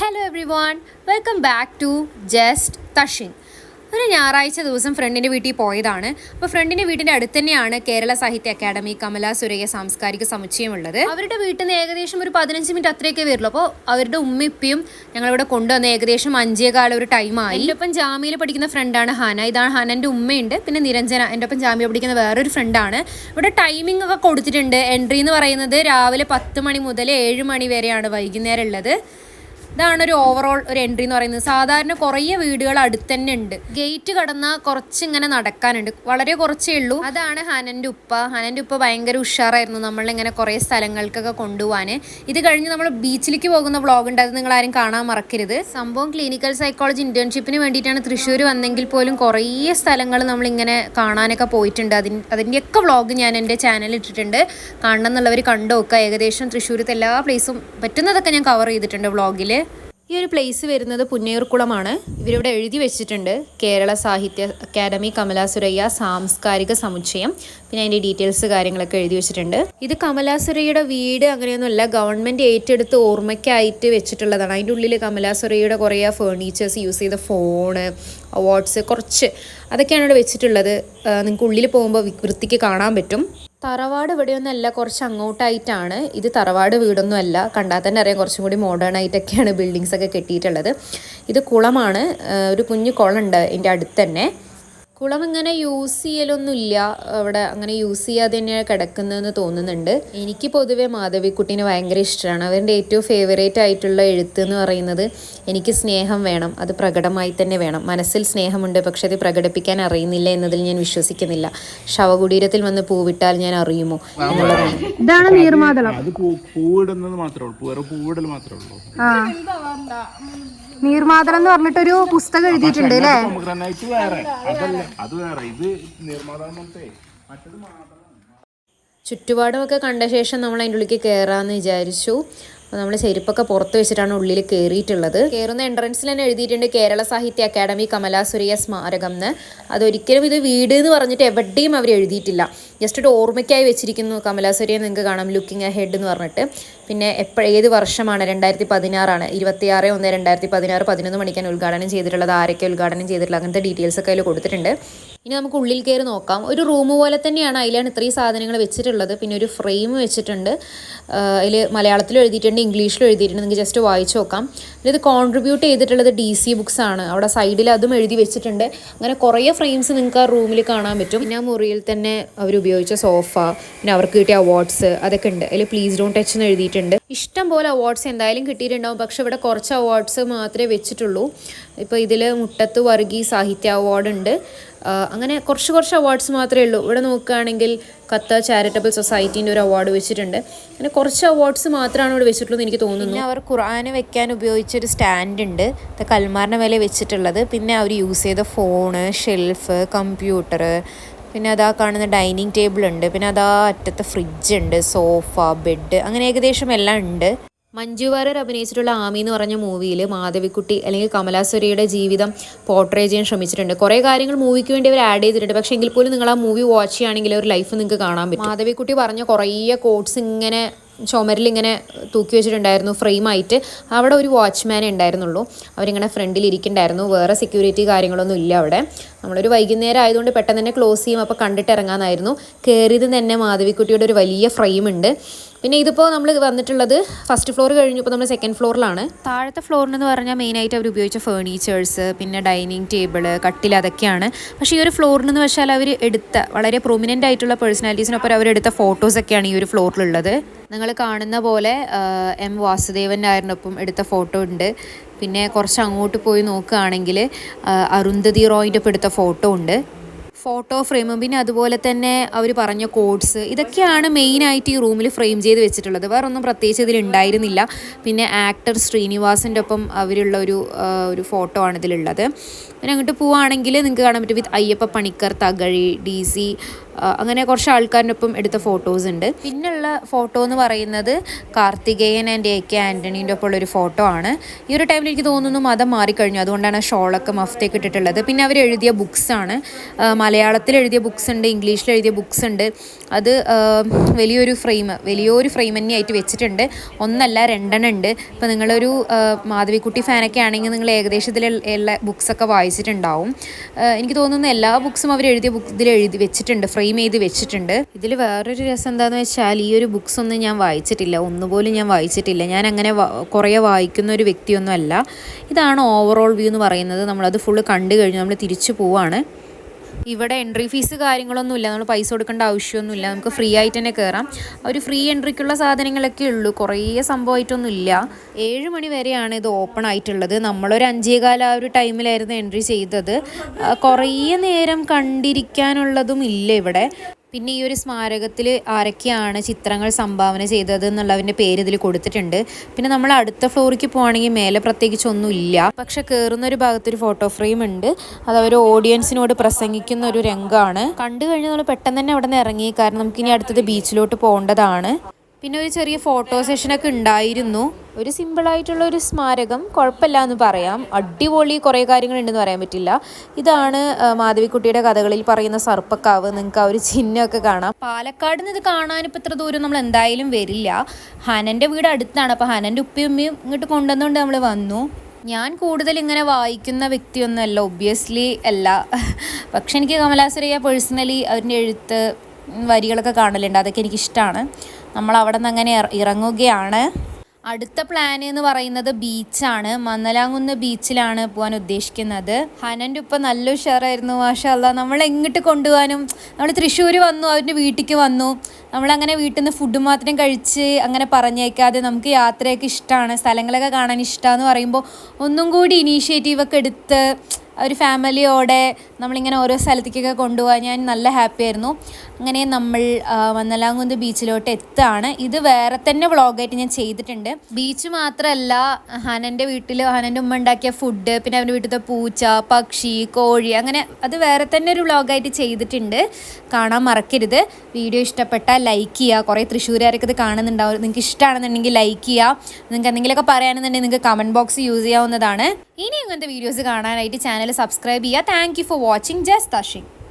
Hello everyone welcome back to just തഷിൻ ഒരു ഞായറാഴ്ച ദിവസം ഫ്രണ്ടിന്റെ വീട്ടിൽ പോയതാണ്. അപ്പോൾ ഫ്രണ്ടിന്റെ വീടിന്റെ അടുത്ത് തന്നെയാണ് കേരള സാഹിത്യ അക്കാദമി കമല സുരയ്യ സാംസ്കാരിക സമുച്ചയമുള്ളത്. അവരുടെ വീട്ടിൽ നിന്ന് ഏകദേശം ഒരു പതിനഞ്ച് മിനിറ്റ് അത്രയൊക്കെ വരുള്ളൂ. അപ്പോൾ അവരുടെ ഉമ്മിപ്പിയും ഞങ്ങളിവിടെ കൊണ്ടുവന്ന ഏകദേശം അഞ്ചേകാലം ഒരു ടൈമായി എന്റെ ഒപ്പം ജാമ്യയിൽ പഠിക്കുന്ന ഫ്രണ്ടാണ് ഹാന. ഇതാണ് ഹാനന്റെ ഉമ്മയുണ്ട്. പിന്നെ നിരഞ്ജന എന്റെ ഒപ്പം ജാമ്യ പഠിക്കുന്ന വേറൊരു ഫ്രണ്ടാണ് ഇവിടെ ടൈമിംഗ് ഒക്കെ കൊടുത്തിട്ടുണ്ട്. എൻട്രി എന്ന് പറയുന്നത് രാവിലെ പത്ത് മണി മുതൽ ഏഴ് മണി വരെയാണ് വൈകുന്നേരം ഉള്ളത്. ഇതാണ് ഒരു ഓവറോൾ ഒരു എൻട്രി എന്ന് പറയുന്നത്. സാധാരണ കുറേ വീടുകൾ അടുത്ത് തന്നെ ഉണ്ട് ഗേറ്റ് കടന്ന കുറച്ച് ഇങ്ങനെ നടക്കാനുണ്ട്. വളരെ കുറച്ചേ ഉള്ളൂ. അതാണ് ഹനന്റെ ഉപ്പ. ഹനന്റെ ഉപ്പ ഭയങ്കര ഉഷാറായിരുന്നു നമ്മളിങ്ങനെ കുറേ സ്ഥലങ്ങൾക്കൊക്കെ കൊണ്ടുപോകാൻ ഇത് കഴിഞ്ഞ് നമ്മൾ ബീച്ചിലേക്ക് പോകുന്ന വ്ളോഗ് ഉണ്ട്. അത് നിങ്ങൾ ആരും കാണാൻ മറക്കരുത്. സംഭവം ക്ലിനിക്കൽ സൈക്കോളജി ഇന്റേൺഷിപ്പിന് വേണ്ടിയിട്ടാണ് തൃശ്ശൂർ വന്നെങ്കിൽ പോലും കുറേ സ്ഥലങ്ങൾ നമ്മളിങ്ങനെ കാണാനൊക്കെ പോയിട്ടുണ്ട്. അതിന് അതിന്റെയൊക്കെ വ്ളോഗ് ഞാൻ എന്റെ ചാനലിൽ ഇട്ടിട്ടുണ്ട്. കാണണം എന്നുള്ളവർ കണ്ടു നോക്കുക. ഏകദേശം തൃശ്ശൂരത്തെ എല്ലാ പ്ലേസും പറ്റുന്നതൊക്കെ ഞാൻ കവർ ചെയ്തിട്ടുണ്ട് വ്ളോഗിൽ ഈ ഒരു പ്ലേസ് വരുന്നത് പുന്നയൂർക്കുളമാണ്. ഇവരിവിടെ എഴുതി വെച്ചിട്ടുണ്ട്. കേരള സാഹിത്യ അക്കാദമി കമലാസുരയ്യ സാംസ്കാരിക സമുച്ചയം. പിന്നെ അതിന്റെ ഡീറ്റെയിൽസ് കാര്യങ്ങളൊക്കെ എഴുതി വെച്ചിട്ടുണ്ട്. ഇത് കമലാസുരയ്യയുടെ വീട് അങ്ങനെയൊന്നുമല്ല ഗവൺമെന്റ് ഏറ്റെടുത്ത് ഓർമ്മയ്ക്കായിട്ട് വെച്ചിട്ടുള്ളതാണ്. അതിന്റെ ഉള്ളിൽ കമലാസുരയ്യയുടെ കുറേ ഫേർണിച്ചേഴ്സ് യൂസ് ചെയ്ത ഫോണ് അവാർഡ്സ് കുറച്ച് അതൊക്കെയാണ് ഇവിടെ വെച്ചിട്ടുള്ളത്. നിങ്ങൾക്ക് ഉള്ളിൽ പോകുമ്പോൾ വൃത്തിക്ക് കാണാൻ പറ്റും. തറവാട് ഇവിടെയൊന്നുമല്ല കുറച്ച് അങ്ങോട്ടായിട്ടാണ്. ഇത് തറവാട് വീടൊന്നും അല്ല കണ്ടാൽ തന്നെ അറിയാം കുറച്ചും കൂടി മോഡേൺ ആയിട്ടൊക്കെയാണ് ബിൽഡിങ്സ് ഒക്കെ കെട്ടിയിട്ടുള്ളത്. ഇത് കുളമാണ്. ഒരു കുഞ്ഞു കുളം ഉണ്ട് എന്റെ അടുത്ത് തന്നെ. കുളം ഇങ്ങനെ യൂസ് ചെയ്യലൊന്നുമില്ല. അവിടെ അങ്ങനെ യൂസ് ചെയ്യാതെ തന്നെയാണ് കിടക്കുന്നതെന്ന് തോന്നുന്നുണ്ട്. എനിക്ക് പൊതുവേ മാധവിക്കുട്ടീനെ ഭയങ്കര ഇഷ്ടമാണ്. അവരുടെ ഏറ്റവും ഫേവറേറ്റ് ആയിട്ടുള്ള എഴുത്ത് എന്ന് പറയുന്നത് എനിക്ക് സ്നേഹം വേണം. അത് പ്രകടമായി തന്നെ വേണം. മനസ്സിൽ സ്നേഹമുണ്ട് പക്ഷെ അത് പ്രകടിപ്പിക്കാൻ അറിയുന്നില്ല എന്നതിൽ ഞാൻ വിശ്വസിക്കുന്നില്ല. ശവകുടീരത്തിൽ വന്ന് പൂവിട്ടാൽ ഞാൻ അറിയുമോ എന്നുള്ളതാണ്. ഇതാണ് നീർമാതളം. അത് പൂവിടുന്നത് മാത്രമേ ഉള്ളൂ. പൂവിടൽ മാത്രമേ ഉള്ളൂ. നീർമാതളം എന്ന് പറഞ്ഞിട്ടൊരു പുസ്തകം എഴുതിയിട്ടുണ്ട് അല്ലേ? പൊമഗ്രാനൈറ്റ് വേറെ. അതല്ല അത് വേറെ. ഇത് നിർമ്മാതാവ് മാത്രം ചുറ്റുപാടുമൊക്കെ കണ്ട ശേഷം നമ്മൾ അതിന്റെ ഉള്ളിലേക്ക് കയറാമെന്ന് വിചാരിച്ചു. അപ്പോൾ നമ്മൾ ചെരുപ്പൊക്കെ പുറത്ത് വെച്ചിട്ടാണ് ഉള്ളിൽ കയറിയിട്ടുള്ളത് കയറുന്ന എൻട്രൻസിൽ തന്നെ എഴുതിയിട്ടുണ്ട് കേരള സാഹിത്യ അക്കാദമി കമലാസുരയ സ്മാരകം എന്ന് അതൊരിക്കലും ഇത് വീട് എന്ന് പറഞ്ഞിട്ട് എവിടെയും അവർ എഴുതിയിട്ടില്ല. ജസ്റ്റ് ഒരു ഓർമ്മയ്ക്കായി വെച്ചിരിക്കുന്നു കമലാസുരയെ നിങ്ങൾക്ക് കാണാം ലുക്കിംഗ് എ ഹെഡ് എന്ന് പറഞ്ഞിട്ട്. പിന്നെ എപ്പോൾ ഏത് വർഷമാണ് രണ്ടായിരത്തി പതിനാറാണ് ഇരുപത്തിയാറ് ഒന്ന് രണ്ടായിരത്തി പതിനാറ് പതിനൊന്ന് മണിക്കാണ് ഉദ്ഘാടനം ചെയ്തിട്ടുള്ളത്. ആരൊക്കെ ഉദ്ഘാടനം ചെയ്തിട്ടുള്ളത്? അങ്ങനത്തെ ഡീറ്റെയിൽസ് ഒക്കെ അതിൽ കൊടുത്തിട്ടുണ്ട്. ഇനി നമുക്ക് ഉള്ളിൽ കയറി നോക്കാം. ഒരു റൂം പോലെ തന്നെയാണ് അതിലാണ് ഇത്രയും സാധനങ്ങൾ വെച്ചിട്ടുള്ളത്. പിന്നെ ഒരു ഫ്രെയിം വെച്ചിട്ടുണ്ട്. അതിൽ മലയാളത്തിൽ എഴുതിയിട്ടുണ്ട് ഇംഗ്ലീഷിലും എഴുതിയിട്ടുണ്ട്. നിങ്ങൾക്ക് ജസ്റ്റ് വായിച്ചു നോക്കാം. ഇത് കോൺട്രിബ്യൂട്ട് ചെയ്തിട്ടുള്ളത് ഡി സി ബുക്സ് ആണ്. അവിടെ സൈഡിൽ അതും എഴുതി വെച്ചിട്ടുണ്ട്. അങ്ങനെ കുറേ ഫ്രെയിംസ് നിങ്ങൾക്ക് ആ റൂമിൽ കാണാൻ പറ്റും. പിന്നെ ആ മുറിയിൽ തന്നെ അവർ ഉപയോഗിച്ച സോഫ പിന്നെ അവർക്ക് കിട്ടിയ അവാർഡ്സ് അതൊക്കെ ഉണ്ട്. അതിൽ പ്ലീസ് ഡോൺ ടച്ച് എന്ന് എഴുതിയിട്ടുണ്ട്. ഇഷ്ടം പോലെ അവാർഡ്സ് എന്തായാലും കിട്ടിയിട്ടുണ്ടാവും. പക്ഷെ ഇവിടെ കുറച്ച് അവാർഡ്സ് മാത്രമേ വെച്ചിട്ടുള്ളൂ. ഇപ്പോൾ ഇതിൽ മുട്ടത്ത് വർഗി സാഹിത്യ അവാർഡ് ഉണ്ട്. അങ്ങനെ കുറച്ച് കുറച്ച് അവാർഡ്സ് മാത്രമേ ഉള്ളൂ. ഇവിടെ നോക്കുകയാണെങ്കിൽ കത്ത ചാരിറ്റബിൾ സൊസൈറ്റീന്റെ ഒരു അവാർഡ് വെച്ചിട്ടുണ്ട്. അങ്ങനെ കുറച്ച് അവാർഡ്സ് മാത്രമാണ് ഇവിടെ വെച്ചിട്ടുള്ളത് എനിക്ക് തോന്നുന്നു. അവർ ഖുർആന് വെക്കാൻ ഉപയോഗിച്ചൊരു സ്റ്റാൻഡ് ഉണ്ട്. കൽമാറിന് മേലെ വെച്ചിട്ടുള്ളത്. പിന്നെ അവർ യൂസ് ചെയ്ത ഫോണ് ഷെൽഫ് കമ്പ്യൂട്ടർ പിന്നെ അതാ കാണുന്ന ഡൈനിങ് ടേബിൾ ഉണ്ട് പിന്നെ അതാ അറ്റത്തെ ഫ്രിഡ്ജ് ഉണ്ട്. സോഫ ബെഡ് അങ്ങനെ ഏകദേശം എല്ലാം ഉണ്ട്. മഞ്ജു വാര്യർ അഭിനയിച്ചിട്ടുള്ള ആമി എന്ന് പറഞ്ഞ മൂവിയിൽ മാധവിക്കുട്ടി അല്ലെങ്കിൽ കമലാസുരയുടെ ജീവിതം പോർട്രേ ചെയ്യാൻ ശ്രമിച്ചിട്ടുണ്ട്. കുറേ കാര്യങ്ങൾ മൂവിക്ക് വേണ്ടി അവർ ആഡ് ചെയ്തിട്ടുണ്ട്. പക്ഷേ എങ്കിൽ പോലും നിങ്ങൾ ആ മൂവി വാച്ച് ചെയ്യുകയാണെങ്കിൽ ഒരു ലൈഫ് നിങ്ങൾക്ക് കാണാൻ പറ്റും. മാധവിക്കുട്ടി പറഞ്ഞ കുറേ കോട്സ് ഇങ്ങനെ ചുമരിൽ ഇങ്ങനെ തൂക്കി വെച്ചിട്ടുണ്ടായിരുന്നു ഫ്രെയിമായിട്ട് അവിടെ ഒരു വാച്ച്മാനേ ഉണ്ടായിരുന്നുള്ളൂ. അവരിങ്ങനെ ഫ്രണ്ടിൽ ഇരിക്കുന്നുണ്ടായിരുന്നു. വേറെ സെക്യൂരിറ്റി കാര്യങ്ങളൊന്നും ഇല്ല അവിടെ. നമ്മളൊരു വൈകുന്നേരം ആയതുകൊണ്ട് പെട്ടെന്ന് തന്നെ ക്ലോസ് ചെയ്യും. അപ്പോൾ കണ്ടിട്ട് ഇറങ്ങാനായിരുന്നു കയറിയത് തന്നെ മാധവിക്കുട്ടിയുടെ ഒരു വലിയ ഫ്രെയിം ഉണ്ട്. പിന്നെ ഇതിപ്പോൾ നമ്മൾ വന്നിട്ടുള്ളത് ഫസ്റ്റ് ഫ്ലോർ കഴിഞ്ഞപ്പോൾ നമ്മൾ സെക്കൻഡ് ഫ്ലോറിലാണ് താഴത്തെ ഫ്ലോറിനെന്ന് പറഞ്ഞാൽ മെയിനായിട്ട് അവർ ഉപയോഗിച്ച ഫേർണിച്ചേഴ്സ് പിന്നെ ഡൈനിങ് ടേബിൾ കട്ടിൽ അതൊക്കെയാണ്. പക്ഷേ ഈ ഒരു ഫ്ലോറിനെന്ന് വെച്ചാൽ അവർ എടുത്ത വളരെ പ്രൊമിനന്റ് ആയിട്ടുള്ള പേഴ്സണാലിറ്റീസിനൊപ്പം അവരെടുത്ത ഫോട്ടോസൊക്കെയാണ് ഈ ഒരു ഫ്ലോറിലുള്ളത് നിങ്ങൾ കാണുന്ന പോലെ എം വാസുദേവൻ നായറിനൊപ്പം എടുത്ത ഫോട്ടോ ഉണ്ട്. പിന്നെ കുറച്ച് അങ്ങോട്ട് പോയി നോക്കുകയാണെങ്കിൽ അരുന്ധതി റോയിന്റെ ഒപ്പം എടുത്ത ഫോട്ടോ ഉണ്ട്. ഫോട്ടോ ഫ്രെയിമും പിന്നെ അതുപോലെ തന്നെ അവർ പറഞ്ഞ കോഡ്സ് ഇതൊക്കെയാണ് മെയിനായിട്ട് ഈ റൂമിൽ ഫ്രെയിം ചെയ്ത് വെച്ചിട്ടുള്ളത്. വേറെ ഒന്നും പ്രത്യേകിച്ച് ഇതിൽ ഉണ്ടായിരുന്നില്ല. പിന്നെ ആക്ടർ ശ്രീനിവാസിന്റെ ഒപ്പം അവരുള്ള ഒരു ഒരു ഫോട്ടോ ആണ് ഇതിലുള്ളത്. പിന്നെ അങ്ങോട്ട് പോവുകയാണെങ്കിൽ നിങ്ങൾക്ക് കാണാൻ പറ്റും with Ayyappa Panicker Thakazhi D C അങ്ങനെ കുറച്ച് ആൾക്കാരിനൊപ്പം എടുത്ത ഫോട്ടോസ് ഉണ്ട്. പിന്നെയുള്ള ഫോട്ടോ എന്ന് പറയുന്നത് കാർത്തികേയൻ ആൻഡ് എ കെ ആന്റണീന്റെ ഒപ്പം ഉള്ളൊരു ഫോട്ടോ ആണ്. ഈ ഒരു ടൈമിൽ എനിക്ക് തോന്നുന്നു മതം മാറിക്കഴിഞ്ഞു. അതുകൊണ്ടാണ് ഷോളൊക്കെ മഫ്തേക്ക് ഇട്ടിട്ടുള്ളത്. പിന്നെ അവർ എഴുതിയ ബുക്സാണ് മലയാളത്തിൽ എഴുതിയ ബുക്സ് ഉണ്ട് ഇംഗ്ലീഷിൽ എഴുതിയ ബുക്സ് ഉണ്ട്. അത് വലിയൊരു ഫ്രെയിം വലിയൊരു ഫ്രെയിം തന്നെയായിട്ട് വെച്ചിട്ടുണ്ട്. ഒന്നല്ല രണ്ടെണ്ണം ഉണ്ട്. ഇപ്പോൾ നിങ്ങളൊരു ആ, മാധവിക്കുട്ടി ഫാനൊക്കെ ആണെങ്കിൽ നിങ്ങൾ ഏകദേശത്തിൽ എല്ലാ ബുക്സൊക്കെ വായിച്ചിട്ടുണ്ടാവും. എനിക്ക് തോന്നുന്നു എല്ലാ ബുക്സും അവർ എഴുതിയ ബുക്ക് ഇതിൽ എഴുതി വെച്ചിട്ടുണ്ട്. ചെയ്ത് വെച്ചിട്ടുണ്ട്. ഇതിൽ വേറൊരു രസം എന്താണെന്ന് വെച്ചാൽ ഈ ഒരു ബുക്സ് ഒന്നും ഞാൻ വായിച്ചിട്ടില്ല. ഒന്നുപോലും ഞാൻ വായിച്ചിട്ടില്ല. ഞാൻ അങ്ങനെ കുറേ വായിക്കുന്ന ഒരു വ്യക്തിയൊന്നും അല്ല ഇതാണ് ഓവറോൾ വ്യൂ എന്ന് പറയുന്നത്. നമ്മളത് ഫുള്ള് കണ്ടു കഴിഞ്ഞു. നമ്മൾ തിരിച്ചു പോവാണ്. ഇവിടെ എൻട്രി ഫീസ് കാര്യങ്ങളൊന്നുമില്ല. നമ്മൾ പൈസ കൊടുക്കേണ്ട ആവശ്യമൊന്നുമില്ല. നമുക്ക് ഫ്രീ ആയിട്ട് തന്നെ കയറാം ഒരു ഫ്രീ എൻട്രിക്കുള്ള സാധനങ്ങളൊക്കെ ഉള്ളൂ. കുറേ സംഭവമായിട്ടൊന്നും ഇല്ല ഏഴ് മണി വരെയാണ് ഇത് ഓപ്പൺ ആയിട്ടുള്ളത്. നമ്മളൊരു അഞ്ചേകാല ആ ഒരു ടൈമിലായിരുന്നു എൻട്രി ചെയ്തത്. കുറേ നേരം കണ്ടിരിക്കാനുള്ളതും ഇല്ല ഇവിടെ. പിന്നെ ഈ ഒരു സ്മാരകത്തിൽ ആരൊക്കെയാണ് ചിത്രങ്ങൾ സംഭാവന ചെയ്തത് എന്നുള്ളതിന്റെ പേര് ഇതിൽ കൊടുത്തിട്ടുണ്ട്. പിന്നെ നമ്മൾ അടുത്ത ഫ്ലോറിക്ക് പോവുകയാണെങ്കിൽ മേലെ പ്രത്യേകിച്ച് ഒന്നുമില്ല. പക്ഷെ കയറുന്ന ഒരു ഭാഗത്തൊരു ഫോട്ടോ ഫ്രെയിം ഉണ്ട്. അത് അവർ ഓഡിയൻസിനോട് പ്രസംഗിക്കുന്ന ഒരു രംഗമാണ്. കണ്ടു കഴിഞ്ഞാൽ നമ്മൾ പെട്ടെന്ന് തന്നെ അവിടെ നിന്ന് ഇറങ്ങി. കാരണം നമുക്കിനി അടുത്തത് ബീച്ചിലോട്ട് പോകേണ്ടതാണ്. പിന്നെ ഒരു ചെറിയ ഫോട്ടോ സെഷനൊക്കെ ഉണ്ടായിരുന്നു. ഒരു സിമ്പിളായിട്ടുള്ള ഒരു സ്മാരകം കുഴപ്പമില്ല എന്ന് പറയാം. അടിപൊളി കുറേ കാര്യങ്ങളുണ്ടെന്ന് പറയാൻ പറ്റില്ല. ഇതാണ് മാധവിക്കുട്ടിയുടെ കഥകളിൽ പറയുന്ന സർപ്പക്കാവ്. നിങ്ങൾക്ക് ആ ഒരു ചിഹ്നമൊക്കെ കാണാം. പാലക്കാട് നിന്ന് ഇത് കാണാൻ ഇപ്പോൾ ഇത്ര ദൂരം നമ്മൾ എന്തായാലും വരില്ല. ഹനന്റെ വീട് അടുത്താണ്. അപ്പോൾ ഹനന്റെ ഉപ്പയും ഉമ്മയും ഇങ്ങോട്ട് കൊണ്ടുവന്നുകൊണ്ട് നമ്മൾ വന്നു. ഞാൻ കൂടുതൽ ഇങ്ങനെ വായിക്കുന്ന വ്യക്തിയൊന്നുമല്ല ഒബ്വിയസ്ലി അല്ല. പക്ഷെ എനിക്ക് കമലാസുരയ്യ പേഴ്സണലി അവരുടെ എഴുത്ത് വരികളൊക്കെ കാണലുണ്ട്. അതൊക്കെ എനിക്കിഷ്ടമാണ് നമ്മൾ അവിടെ നിന്ന് അങ്ങനെ ഇറങ്ങുകയാണ്. അടുത്ത പ്ലാൻ എന്ന് പറയുന്നത് ബീച്ചാണ് മന്നലാങ്കുന്ന് ബീച്ചിലാണ് പോകാൻ ഉദ്ദേശിക്കുന്നത്. ഹനന്റെ ഉപ്പ നല്ല ഉഷാറായിരുന്നു. മാഷല്ല നമ്മൾ എങ്ങോട്ട് കൊണ്ടുപോകാനും നമ്മൾ തൃശ്ശൂർ വന്നു അവരുടെ വീട്ടിലേക്ക് വന്നു. നമ്മളങ്ങനെ വീട്ടിൽ നിന്ന് ഫുഡ് മാത്രം കഴിച്ച് അങ്ങനെ പറഞ്ഞേക്കാതെ നമുക്ക് യാത്രയൊക്കെ ഇഷ്ടമാണ് സ്ഥലങ്ങളൊക്കെ കാണാൻ ഇഷ്ടമാണെന്ന് പറയുമ്പോൾ ഒന്നും കൂടി ഇനീഷ്യേറ്റീവൊക്കെ എടുത്ത് ഒരു ഫാമിലിയോടെ നമ്മളിങ്ങനെ ഓരോ സ്ഥലത്തേക്കൊക്കെ കൊണ്ടുപോകാൻ ഞാൻ നല്ല ഹാപ്പി ആയിരുന്നു. അങ്ങനെ നമ്മൾ ആ, ബീച്ചിലോട്ട് എത്താണ്. ഇത് വേറെ തന്നെ വ്ളോഗായിട്ട് ഞാൻ ചെയ്തിട്ടുണ്ട്. ബീച്ച് മാത്രമല്ല ഹനന്റെ വീട്ടിൽ ഹനന്റെ ഉമ്മ ഉണ്ടാക്കിയ ഫുഡ് പിന്നെ അവന്റെ വീട്ടിലത്തെ പൂച്ച പക്ഷി കോഴി അങ്ങനെ അത് വേറെ തന്നെ ഒരു വ്ളോഗായിട്ട് ചെയ്തിട്ടുണ്ട്. കാണാൻ മറക്കരുത്. വീഡിയോ ഇഷ്ടപ്പെട്ടാൽ ലൈക്ക് ചെയ്യുക. കുറേ തൃശ്ശൂരുകാരൊക്കെ ഇത് കാണുന്നുണ്ടാവും. നിങ്ങൾക്ക് ഇഷ്ടമാണെന്നുണ്ടെങ്കിൽ ലൈക്ക് ചെയ്യുക. നിങ്ങൾക്ക് എന്തെങ്കിലുമൊക്കെ പറയാനെന്നുണ്ടെങ്കിൽ നിങ്ങൾക്ക് കമന്റ് ബോക്സ് യൂസ് ചെയ്യാവുന്നതാണ്. ഇനി അങ്ങനത്തെ വീഡിയോസ് കാണാനായിട്ട് ചാനൽ സബ്സ്ക്രൈബ് ചെയ്യുക. Thank for just തഷിങ്